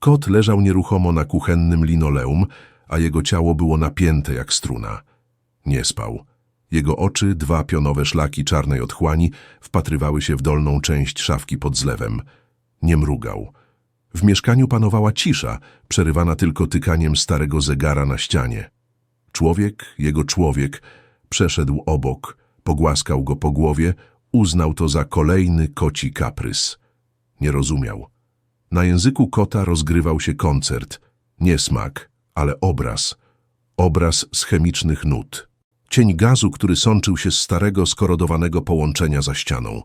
Kot leżał nieruchomo na kuchennym linoleum, a jego ciało było napięte jak struna. Nie spał. Jego oczy, dwa pionowe szlaki czarnej otchłani, wpatrywały się w dolną część szafki pod zlewem. Nie mrugał. W mieszkaniu panowała cisza, przerywana tylko tykaniem starego zegara na ścianie. Człowiek, jego człowiek, przeszedł obok, pogłaskał go po głowie, uznał to za kolejny koci kaprys. Nie rozumiał. Na języku kota rozgrywał się koncert. Nie smak, ale obraz. Obraz z chemicznych nut. Cień gazu, który sączył się z starego, skorodowanego połączenia za ścianą.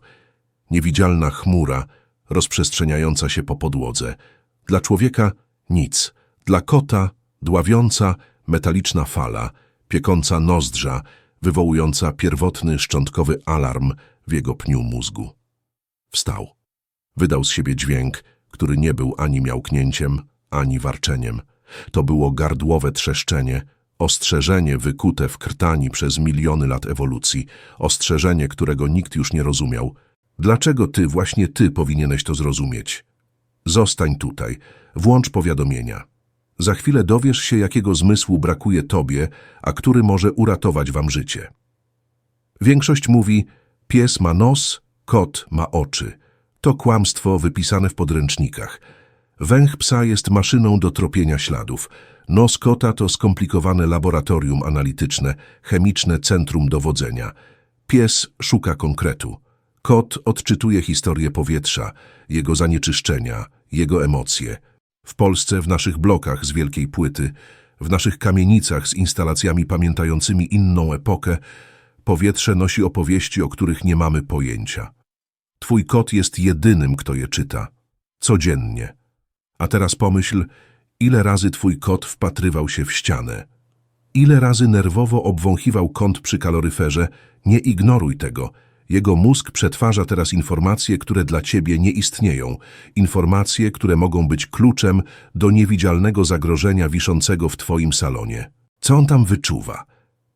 Niewidzialna chmura, rozprzestrzeniająca się po podłodze. Dla człowieka nic. Dla kota dławiąca, metaliczna fala, piekąca nozdrza, wywołująca pierwotny, szczątkowy alarm w jego pniu mózgu. Wstał. Wydał z siebie dźwięk, który nie był ani miałknięciem, ani warczeniem. To było gardłowe trzeszczenie, ostrzeżenie wykute w krtani przez miliony lat ewolucji, ostrzeżenie, którego nikt już nie rozumiał. Dlaczego ty, właśnie ty powinieneś to zrozumieć? Zostań tutaj, włącz powiadomienia. Za chwilę dowiesz się, jakiego zmysłu brakuje tobie, a który może uratować wam życie. Większość mówi, pies ma nos, kot ma oczy. To kłamstwo wypisane w podręcznikach. Węch psa jest maszyną do tropienia śladów. Nos kota to skomplikowane laboratorium analityczne, chemiczne centrum dowodzenia. Pies szuka konkretu. Kot odczytuje historię powietrza, jego zanieczyszczenia, jego emocje. W Polsce, w naszych blokach z wielkiej płyty, w naszych kamienicach z instalacjami pamiętającymi inną epokę, powietrze nosi opowieści, o których nie mamy pojęcia. Twój kot jest jedynym, kto je czyta. Codziennie. A teraz pomyśl, ile razy twój kot wpatrywał się w ścianę. Ile razy nerwowo obwąchiwał kąt przy kaloryferze, nie ignoruj tego. Jego mózg przetwarza teraz informacje, które dla ciebie nie istnieją. Informacje, które mogą być kluczem do niewidzialnego zagrożenia wiszącego w twoim salonie. Co on tam wyczuwa?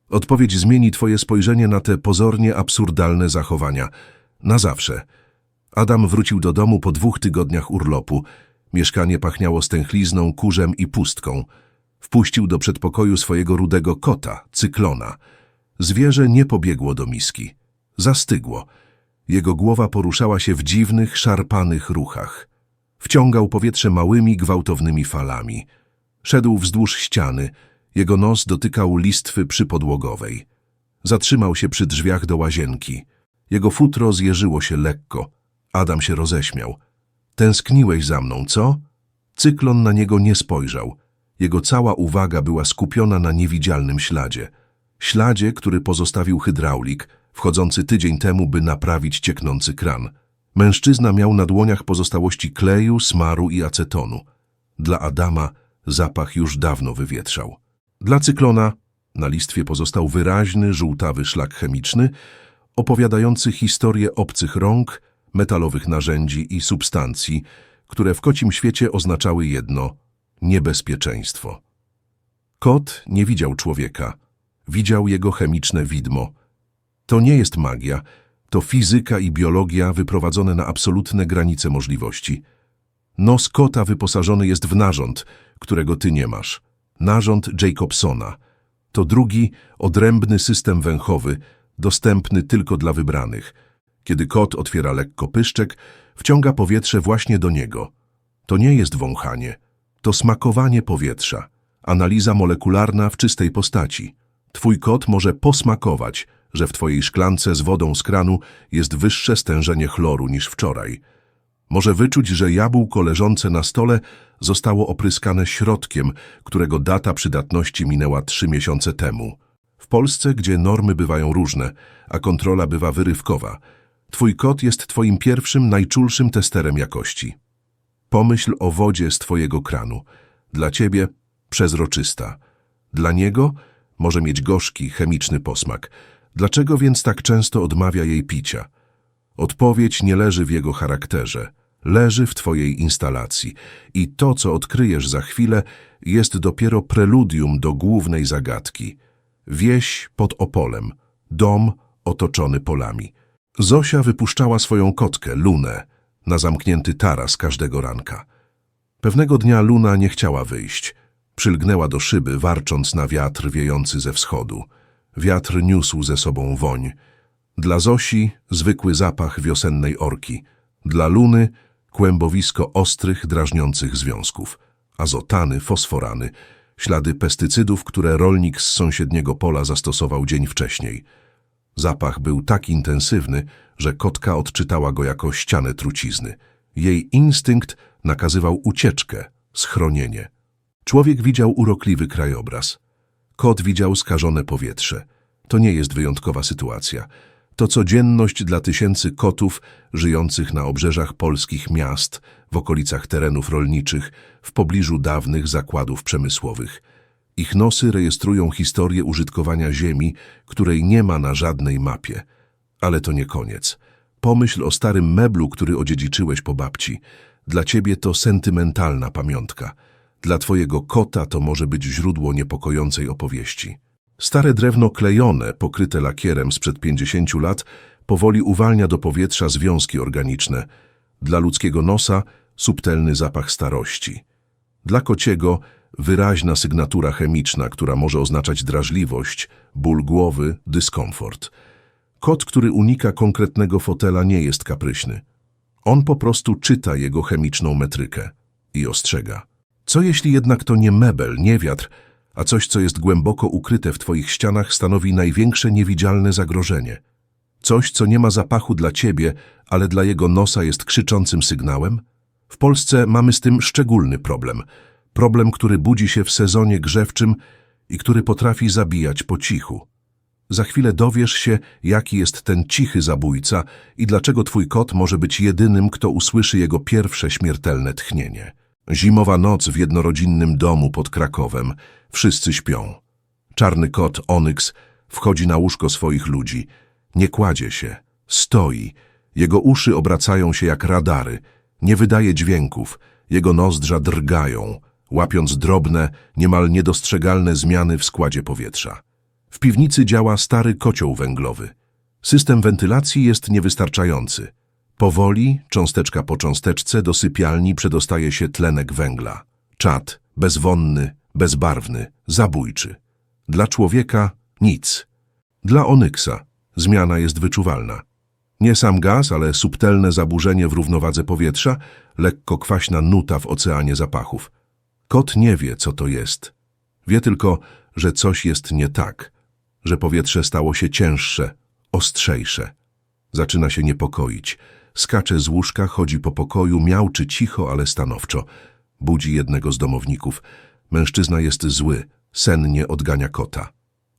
Odpowiedź zmieni twoje spojrzenie na te pozornie absurdalne zachowania. Na zawsze. Adam wrócił do domu po dwóch tygodniach urlopu. Mieszkanie pachniało stęchlizną, kurzem i pustką. Wpuścił do przedpokoju swojego rudego kota, cyklona. Zwierzę nie pobiegło do miski. Zastygło. Jego głowa poruszała się w dziwnych, szarpanych ruchach. Wciągał powietrze małymi, gwałtownymi falami. Szedł wzdłuż ściany. Jego nos dotykał listwy przypodłogowej. Zatrzymał się przy drzwiach do łazienki. Jego futro zjeżyło się lekko. Adam się roześmiał. Tęskniłeś za mną, co? Cyklon na niego nie spojrzał. Jego cała uwaga była skupiona na niewidzialnym śladzie. Śladzie, który pozostawił hydraulik, wchodzący tydzień temu, by naprawić cieknący kran. Mężczyzna miał na dłoniach pozostałości kleju, smaru i acetonu. Dla Adama zapach już dawno wywietrzał. Dla cyklona na listwie pozostał wyraźny, żółtawy szlak chemiczny, opowiadający historię obcych rąk, metalowych narzędzi i substancji, które w kocim świecie oznaczały jedno – niebezpieczeństwo. Kot nie widział człowieka, widział jego chemiczne widmo. To nie jest magia, to fizyka i biologia wyprowadzone na absolutne granice możliwości. Nos kota wyposażony jest w narząd, którego ty nie masz. Narząd Jacobsona. To drugi, odrębny system węchowy, dostępny tylko dla wybranych. Kiedy kot otwiera lekko pyszczek, wciąga powietrze właśnie do niego. To nie jest wąchanie, to smakowanie powietrza. Analiza molekularna w czystej postaci. Twój kot może posmakować, że w twojej szklance z wodą z kranu jest wyższe stężenie chloru niż wczoraj. Może wyczuć, że jabłko leżące na stole zostało opryskane środkiem, którego data przydatności minęła trzy miesiące temu. W Polsce, gdzie normy bywają różne, a kontrola bywa wyrywkowa, twój kot jest twoim pierwszym, najczulszym testerem jakości. Pomyśl o wodzie z twojego kranu. Dla ciebie przezroczysta. Dla niego może mieć gorzki, chemiczny posmak. Dlaczego więc tak często odmawia jej picia? Odpowiedź nie leży w jego charakterze. Leży w twojej instalacji. I to, co odkryjesz za chwilę, jest dopiero preludium do głównej zagadki. Wieś pod Opolem. Dom otoczony polami. Zosia wypuszczała swoją kotkę, Lunę, na zamknięty taras każdego ranka. Pewnego dnia Luna nie chciała wyjść. Przylgnęła do szyby, warcząc na wiatr wiejący ze wschodu. Wiatr niósł ze sobą woń. Dla Zosi zwykły zapach wiosennej orki. Dla Luny kłębowisko ostrych, drażniących związków. Azotany, fosforany, ślady pestycydów, które rolnik z sąsiedniego pola zastosował dzień wcześniej. Zapach był tak intensywny, że kotka odczytała go jako ścianę trucizny. Jej instynkt nakazywał ucieczkę, schronienie. Człowiek widział urokliwy krajobraz. Kot widział skażone powietrze. To nie jest wyjątkowa sytuacja. To codzienność dla tysięcy kotów żyjących na obrzeżach polskich miast, w okolicach terenów rolniczych, w pobliżu dawnych zakładów przemysłowych. Ich nosy rejestrują historię użytkowania ziemi, której nie ma na żadnej mapie. Ale to nie koniec. Pomyśl o starym meblu, który odziedziczyłeś po babci. Dla ciebie to sentymentalna pamiątka. Dla twojego kota to może być źródło niepokojącej opowieści. Stare drewno klejone, pokryte lakierem sprzed 50 lat, powoli uwalnia do powietrza związki organiczne. Dla ludzkiego nosa subtelny zapach starości. Dla kociego wyraźna sygnatura chemiczna, która może oznaczać drażliwość, ból głowy, dyskomfort. Kot, który unika konkretnego fotela, nie jest kapryśny. On po prostu czyta jego chemiczną metrykę i ostrzega. Co jeśli jednak to nie mebel, nie wiatr, a coś, co jest głęboko ukryte w twoich ścianach, stanowi największe niewidzialne zagrożenie? Coś, co nie ma zapachu dla ciebie, ale dla jego nosa jest krzyczącym sygnałem? W Polsce mamy z tym szczególny problem. Problem, który budzi się w sezonie grzewczym i który potrafi zabijać po cichu. Za chwilę dowiesz się, jaki jest ten cichy zabójca i dlaczego twój kot może być jedynym, kto usłyszy jego pierwsze śmiertelne tchnienie. Zimowa noc w jednorodzinnym domu pod Krakowem. Wszyscy śpią. Czarny kot Onyx wchodzi na łóżko swoich ludzi. Nie kładzie się. Stoi. Jego uszy obracają się jak radary. Nie wydaje dźwięków. Jego nozdrza drgają, łapiąc drobne, niemal niedostrzegalne zmiany w składzie powietrza. W piwnicy działa stary kocioł węglowy. System wentylacji jest niewystarczający. Powoli, cząsteczka po cząsteczce, do sypialni przedostaje się tlenek węgla. Czad, bezwonny, bezbarwny, zabójczy. Dla człowieka nic. Dla Onyksa zmiana jest wyczuwalna. Nie sam gaz, ale subtelne zaburzenie w równowadze powietrza, lekko kwaśna nuta w oceanie zapachów. Kot nie wie, co to jest. Wie tylko, że coś jest nie tak, że powietrze stało się cięższe, ostrzejsze. Zaczyna się niepokoić. Skacze z łóżka, chodzi po pokoju, miałczy cicho, ale stanowczo. Budzi jednego z domowników. Mężczyzna jest zły, sennie odgania kota.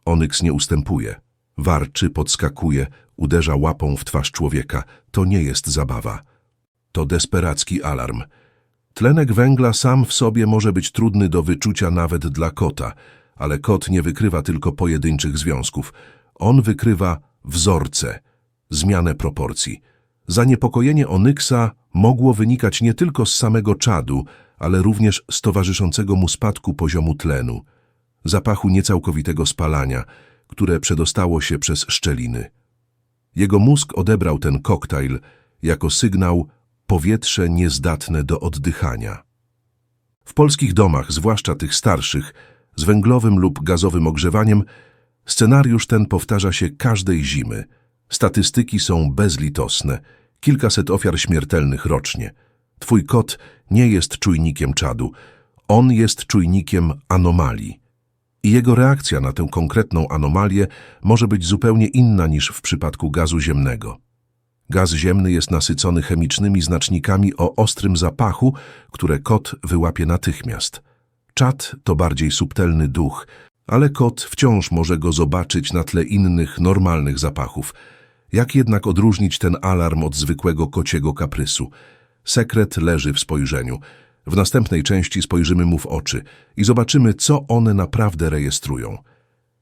Onyks nie ustępuje. Warczy, podskakuje, uderza łapą w twarz człowieka. To nie jest zabawa. To desperacki alarm. Tlenek węgla sam w sobie może być trudny do wyczucia nawet dla kota, ale kot nie wykrywa tylko pojedynczych związków. On wykrywa wzorce, zmianę proporcji. Zaniepokojenie Onyksa mogło wynikać nie tylko z samego czadu, ale również z towarzyszącego mu spadku poziomu tlenu, zapachu niecałkowitego spalania, które przedostało się przez szczeliny. Jego mózg odebrał ten koktajl jako sygnał powietrze niezdatne do oddychania. W polskich domach, zwłaszcza tych starszych, z węglowym lub gazowym ogrzewaniem, scenariusz ten powtarza się każdej zimy. Statystyki są bezlitosne, kilkaset ofiar śmiertelnych rocznie. Twój kot nie jest czujnikiem czadu, on jest czujnikiem anomalii. I jego reakcja na tę konkretną anomalię może być zupełnie inna niż w przypadku gazu ziemnego. Gaz ziemny jest nasycony chemicznymi znacznikami o ostrym zapachu, które kot wyłapie natychmiast. Czad to bardziej subtelny duch, ale kot wciąż może go zobaczyć na tle innych, normalnych zapachów. Jak jednak odróżnić ten alarm od zwykłego kociego kaprysu? Sekret leży w spojrzeniu. W następnej części spojrzymy mu w oczy i zobaczymy, co one naprawdę rejestrują.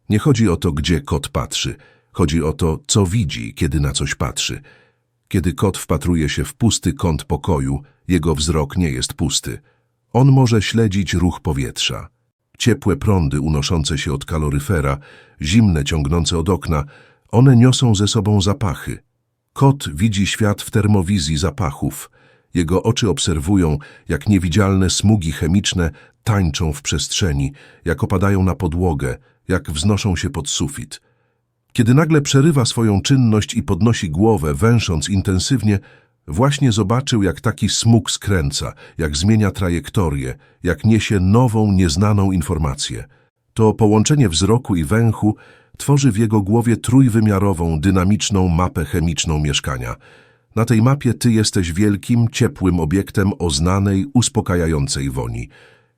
Nie chodzi o to, gdzie kot patrzy. Chodzi o to, co widzi, kiedy na coś patrzy. Kiedy kot wpatruje się w pusty kąt pokoju, jego wzrok nie jest pusty. On może śledzić ruch powietrza. Ciepłe prądy unoszące się od kaloryfera, zimne ciągnące od okna, one niosą ze sobą zapachy. Kot widzi świat w termowizji zapachów. Jego oczy obserwują, jak niewidzialne smugi chemiczne tańczą w przestrzeni, jak opadają na podłogę, jak wznoszą się pod sufit. Kiedy nagle przerywa swoją czynność i podnosi głowę, węsząc intensywnie, właśnie zobaczył, jak taki smug skręca, jak zmienia trajektorię, jak niesie nową, nieznaną informację. To połączenie wzroku i węchu tworzy w jego głowie trójwymiarową, dynamiczną mapę chemiczną mieszkania. Na tej mapie ty jesteś wielkim, ciepłym obiektem o znanej, uspokajającej woni.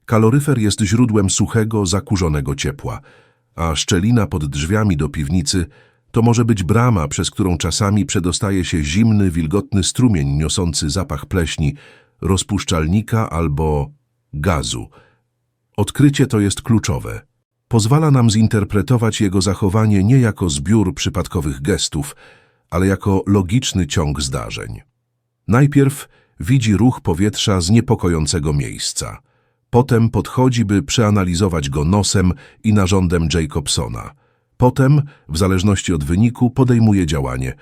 Kaloryfer jest źródłem suchego, zakurzonego ciepła, a szczelina pod drzwiami do piwnicy to może być brama, przez którą czasami przedostaje się zimny, wilgotny strumień niosący zapach pleśni, rozpuszczalnika albo gazu. Odkrycie to jest kluczowe. Pozwala nam zinterpretować jego zachowanie nie jako zbiór przypadkowych gestów, ale jako logiczny ciąg zdarzeń. Najpierw widzi ruch powietrza z niepokojącego miejsca. Potem podchodzi, by przeanalizować go nosem i narządem Jacobsona. Potem, w zależności od wyniku, podejmuje działanie.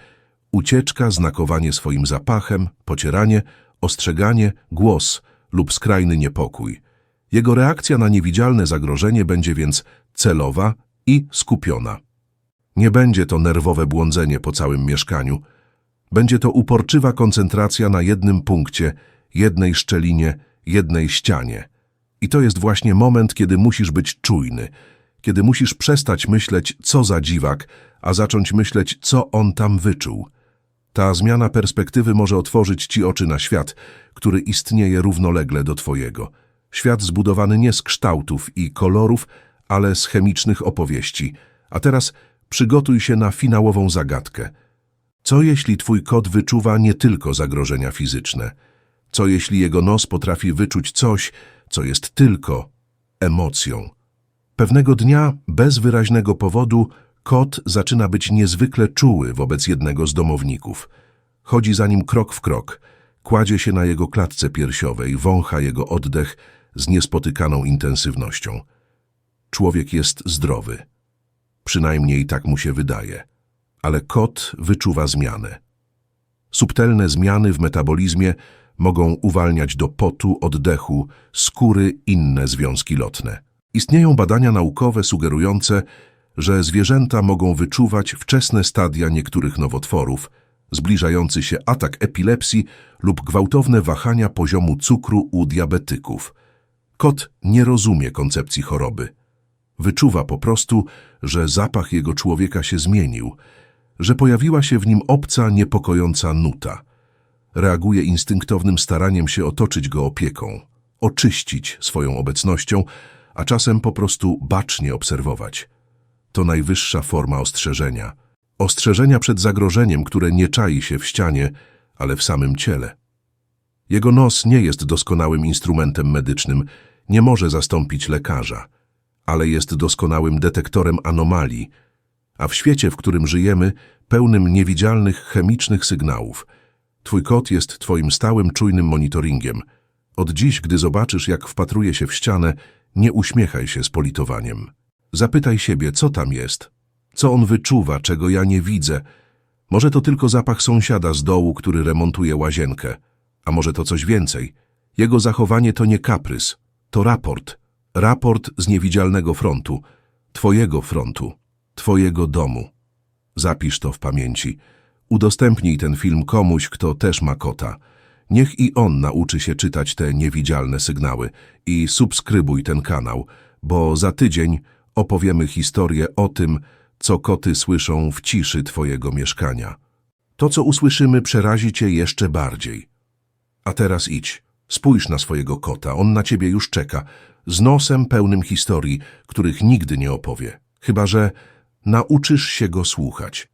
Ucieczka, znakowanie swoim zapachem, pocieranie, ostrzeganie, głos lub skrajny niepokój. Jego reakcja na niewidzialne zagrożenie będzie więc celowa i skupiona. Nie będzie to nerwowe błądzenie po całym mieszkaniu. Będzie to uporczywa koncentracja na jednym punkcie, jednej szczelinie, jednej ścianie. I to jest właśnie moment, kiedy musisz być czujny, kiedy musisz przestać myśleć, co za dziwak, a zacząć myśleć, co on tam wyczuł. Ta zmiana perspektywy może otworzyć ci oczy na świat, który istnieje równolegle do twojego. Świat zbudowany nie z kształtów i kolorów, ale z chemicznych opowieści. A teraz przygotuj się na finałową zagadkę. Co jeśli twój kot wyczuwa nie tylko zagrożenia fizyczne? Co jeśli jego nos potrafi wyczuć coś, co jest tylko emocją? Pewnego dnia, bez wyraźnego powodu, kot zaczyna być niezwykle czuły wobec jednego z domowników. Chodzi za nim krok w krok, kładzie się na jego klatce piersiowej, wącha jego oddech z niespotykaną intensywnością. Człowiek jest zdrowy. Przynajmniej tak mu się wydaje. Ale kot wyczuwa zmianę. Subtelne zmiany w metabolizmie mogą uwalniać do potu, oddechu, skóry inne związki lotne. Istnieją badania naukowe sugerujące, że zwierzęta mogą wyczuwać wczesne stadia niektórych nowotworów, zbliżający się atak epilepsji lub gwałtowne wahania poziomu cukru u diabetyków. Kot nie rozumie koncepcji choroby. Wyczuwa po prostu, że zapach jego człowieka się zmienił, że pojawiła się w nim obca, niepokojąca nuta. Reaguje instynktownym staraniem się otoczyć go opieką, oczyścić swoją obecnością, a czasem po prostu bacznie obserwować. To najwyższa forma ostrzeżenia. Ostrzeżenia przed zagrożeniem, które nie czai się w ścianie, ale w samym ciele. Jego nos nie jest doskonałym instrumentem medycznym, nie może zastąpić lekarza, ale jest doskonałym detektorem anomalii, a w świecie, w którym żyjemy, pełnym niewidzialnych chemicznych sygnałów, twój kot jest twoim stałym, czujnym monitoringiem. Od dziś, gdy zobaczysz, jak wpatruje się w ścianę, nie uśmiechaj się z politowaniem. Zapytaj siebie, co tam jest, co on wyczuwa, czego ja nie widzę. Może to tylko zapach sąsiada z dołu, który remontuje łazienkę, a może to coś więcej. Jego zachowanie to nie kaprys, to raport. Raport z niewidzialnego frontu, twojego frontu, twojego domu. Zapisz to w pamięci. Udostępnij ten film komuś, kto też ma kota. Niech i on nauczy się czytać te niewidzialne sygnały i subskrybuj ten kanał, bo za tydzień opowiemy historię o tym, co koty słyszą w ciszy twojego mieszkania. To, co usłyszymy, przerazi cię jeszcze bardziej. A teraz idź, spójrz na swojego kota, on na ciebie już czeka, z nosem pełnym historii, których nigdy nie opowie, chyba że nauczysz się go słuchać.